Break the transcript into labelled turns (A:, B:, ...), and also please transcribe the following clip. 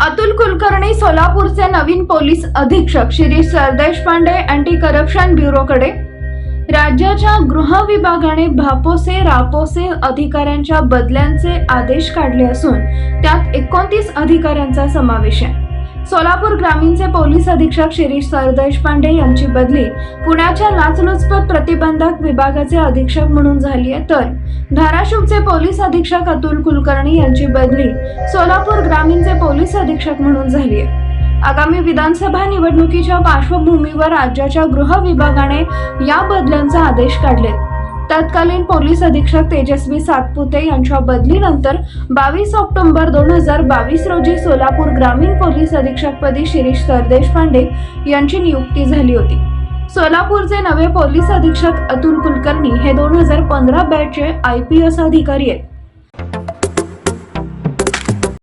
A: अतुल कुलकर्णी सोलापूरचे नवीन पोलीस अधीक्षक शिरीष सरदेशपांडे अँटी करप्शन ब्युरोकडे. राज्याच्या गृह विभागाने भापोसे रापोसे अधिकाऱ्यांच्या बदल्यांचे आदेश काढले असून त्यात एकोणतीस अधिकाऱ्यांचा समावेश आहे. सोलापूर ग्रामीणचे पोलीस अधीक्षक शिरीष सरदेशपांडे यांची बदली पुण्याच्या लाचलुचपत प्रतिबंधक विभागाचे अधीक्षक म्हणून झाली आहे तर धाराशिवचे पोलीस अधीक्षक अतुल कुलकर्णी यांची बदली सोलापूर ग्रामीणचे पोलीस अधीक्षक म्हणून झाली आहे आगामी विधानसभा निवडणुकीच्या पार्श्वभूमीवर राज्याच्या गृह विभागाने या बदल्यांचा आदेश काढलेत. तत्कालीन पोलीस अधीक्षक तेजस्वी सातपुते यांच्या बदलीनंतर बावीस ऑक्टोबर दोन हजार बावीस रोजी सोलापूर ग्रामीण पोलीस अधीक्षकपदी शिरीष सरदेशपांडे यांची नियुक्ती झाली होती. सोलापूरचे नवे पोलीस अधीक्षक अतुल कुलकर्णी हे दोन हजार पंधरा बॅचचे आय पी एस अधिकारी आहेत.